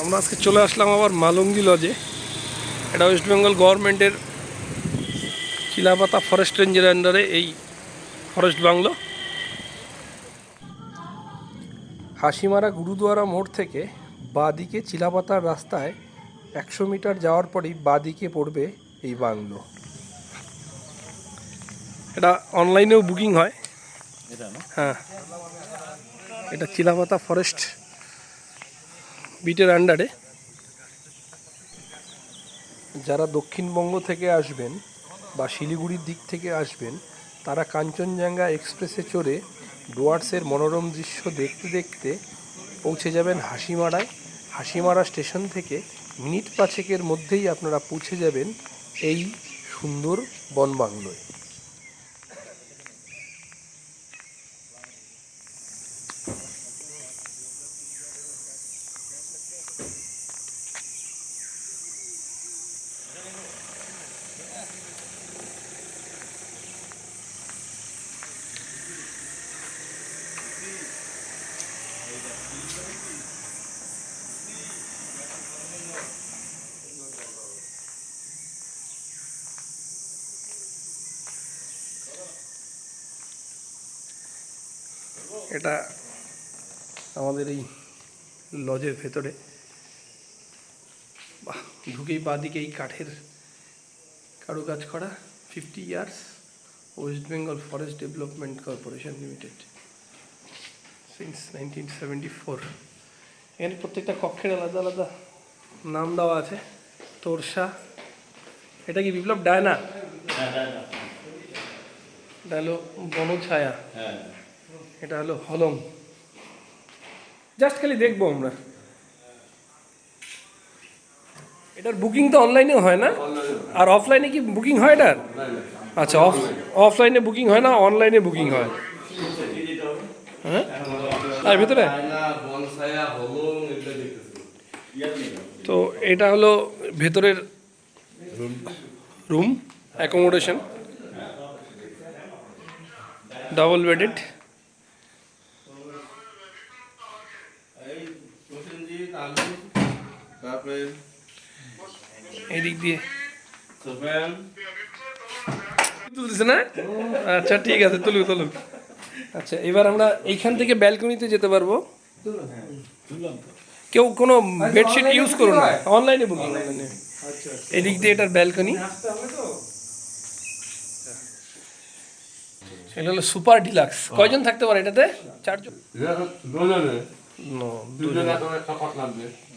আমরা আজকে চলে আসলাম আবার মালঙ্গি লজে এটা ওয়েস্ট বেঙ্গল গভর্নমেন্টের চিলাপাতা ফরেস্ট রেঞ্জের আন্ডারে এই ফরেস্ট বাংলো। হাসিমারা গুরুদুয়ারা মোড় থেকে বাদিকে চিলাপাতার রাস্তায় একশো মিটার যাওয়ার পরেই বাদিকে পড়বে এই বাংলো। এটা অনলাইনেও বুকিং হয়। হ্যাঁ। এটা চিলাপাতা ফরেস্ট বিটের আন্ডারে যারা দক্ষিণবঙ্গ থেকে আসবেন বা শিলিগুড়ির দিক থেকে আসবেন, তারা কাঞ্চনজঙ্ঘা এক্সপ্রেসে চড়ে ডুয়ার্সের মনোরম দৃশ্য দেখতে দেখতে পৌঁছে যাবেন হাসিমারায়। হাসিমারা স্টেশন থেকে মিনিট পাঁচেকের মধ্যেই আপনারা পৌঁছে যাবেন এই সুন্দর বনবাংলোয়। এটা আমাদের এই লজের ভেতরে। বাহ ঢুকেই বাদিকে এই কাঠের কারুকাজ করা। Fifty years West Bengal forest development corporation limited since nineteen seventy four. এখানে প্রত্যেকটা কক্ষের আলাদা আলাদা নাম দেওয়া আছে তোরসা। এটা কি বিপ্লব ডায়না? এটা হলো বনছায়া। এটা হলো হলম। জাস্ট খালি দেখব আমরা। এটার বুকিং তো অনলাইনেও হয় না? আর অফলাইনে কি বুকিং হয় এটার? আচ্ছা অফ অফলাইনে বুকিং হয় না অনলাইনে বুকিং হয়? হ্যাঁ? তার ভিতরে। তো এটা হলো ভেতরের রুম অ্যাকোমোডেশন ডাবল বেডেড তারপরে এই দিক দিয়ে তুলতেছে না? আচ্ছা ঠিক আছে তুলুক তুলুক। আচ্ছা এবার আমরা এইখান থেকে ব্যালকনিতে যেতে পারব। কেউ কোনো বেডশিট ইউজ করুন না। অনলাইনে বুকিং অনলাইনে এদিক দিয়ে এটার ব্যালকনি। এটা হলো সুপার ডিলাক্স। কয়জন থাকতে পারে এটাতে? চারজন।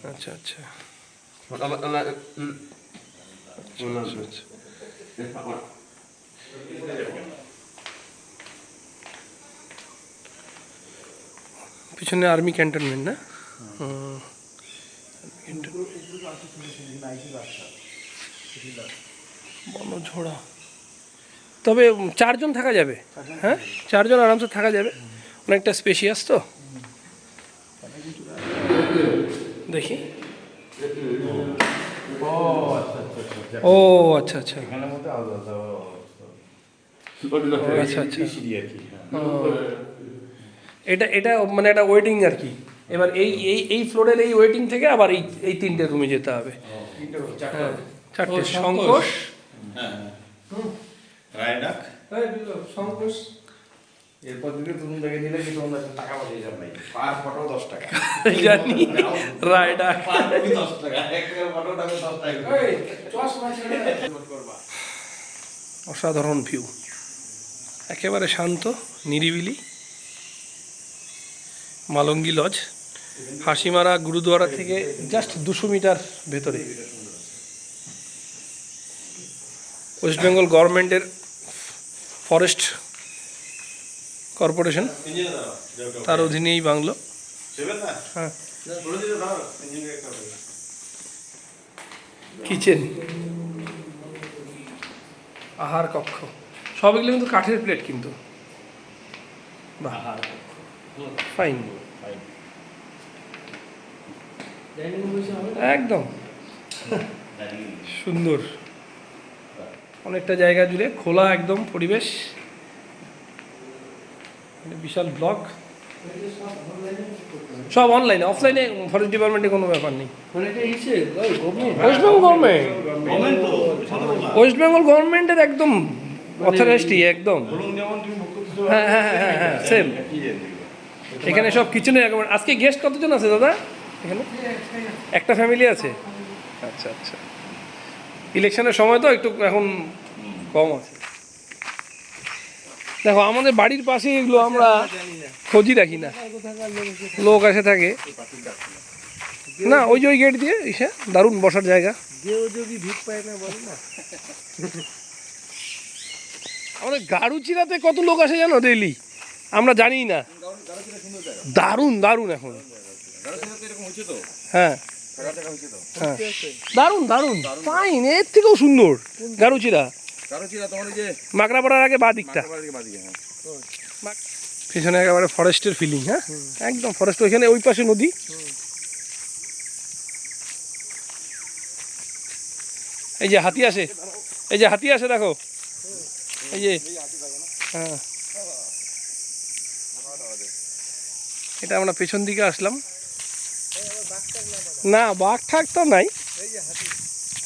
আচ্ছা আচ্ছা। পিছনে আর্মি ক্যান্টনমেন্ট না। বনঝোড়া তবে চারজন থাকা যাবে হ্যাঁ চারজন আরামসে থাকা যাবে অনেকটা স্পেশিয়াস তো দেখি। ও আচ্ছা আচ্ছা আচ্ছা আচ্ছা। এটা এটা মানে একটা ওয়েটিং আর কি। এবার এই এই এই ফ্লোরের এই ওয়েটিং থেকে আবার এই এই তিনটে রুমে যেতে হবে। হ্যাঁ, চারটে। সংকোষ রায়ডাক সংকোষ এরপর থেকে তুমি দেখে দিলে কিন্তু আমরা টাকা পাঠিয়ে যাবে পার ফটো দশ টাকা। জানি রায়ডা দশ টাকা? এক ফটো টাকা দশ টাকা অসাধারণ ভিউ একেবারে শান্ত নিরিবিলি। মালঙ্গি লজ হাসিমারা গুরুদুয়ারা থেকে জাস্ট দুশো মিটার ভেতরে। ওয়েস্ট বেঙ্গল গভর্নমেন্টের ফরেস্ট কর্পোরেশন। তার অধীনে এই বাংলো। হ্যাঁ। কিচেন। আহার কক্ষ। সব এগুলো কিন্তু কাঠের প্লেট কিন্তু। বাহ। ফাইন। একদম। সুন্দর। অনেকটা জায়গা জুড়ে খোলা একদম পরিবেশ। বিশাল ব্লক। সব অনলাইনে অফলাইনে ফরেস্ট ডিপার্টমেন্টে কোনো ব্যাপার নেই। West Bengal government West Bengal গভর্নমেন্টের একদম অথরিটি একদম। হ্যাঁ হ্যাঁ হ্যাঁ হ্যাঁ হ্যাঁ সেম এখানে সব কিচেনের আজকে গেস্ট কতজন আছে দাদা? এখানে? একটা ফ্যামিলি আছে? আচ্ছা আচ্ছা। ইলেকশনের সময় তো একটু এখন কম আছে। দেখো আমাদের বাড়ির পাশে এগুলো আমরা খোঁজই রাখি না। লোক এসে থাকে। না ওই যে ওই গেট দিয়ে ইসে দারুণ বসার জায়গা। আমাদের গাড়ুচিরাতে কত লোক আসে জানো ডেইলি আমরা জানি না। দারুণ দারুণ এখন। হ্যাঁ। হ্যাঁ। দারুণ দারুণ। ফাইন এর থেকেও সুন্দর গাড়ুচিরা মাকড়াপাড়ার আগে বা দিকটা। হ্যাঁ। পিছনে একেবারে ফরেস্টের ফিলিং হ্যাঁ? একদম ফরেস্ট ওইখানে ওই পাশে নদী। এই যে হাতি আসে এই যে হাতি আসে দেখো। এই যে। হ্যাঁ। এটা আমরা পেছন দিকে আসলাম। না বাঘ ঠাক তো নাই।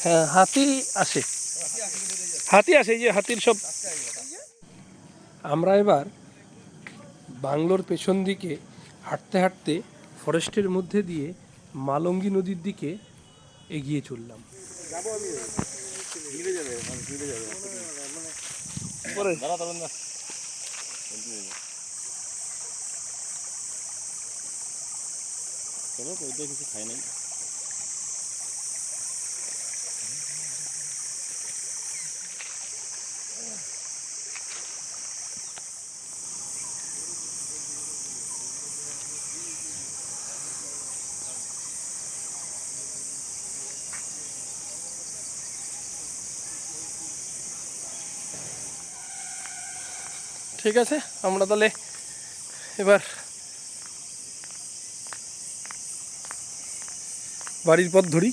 হ্যাঁ হাতি আসে। হাতি আসে এই যে হাতির সব আমরা এবার বাংলোর পেছন দিকে হাঁটতে হাঁটতে ফরেস্টের মধ্যে দিয়ে মালঙ্গি নদীর দিকে এগিয়ে চললাম। পরে- ঠিক আছে আমরা তাহলে এবার বাড়ির পথ ধরি।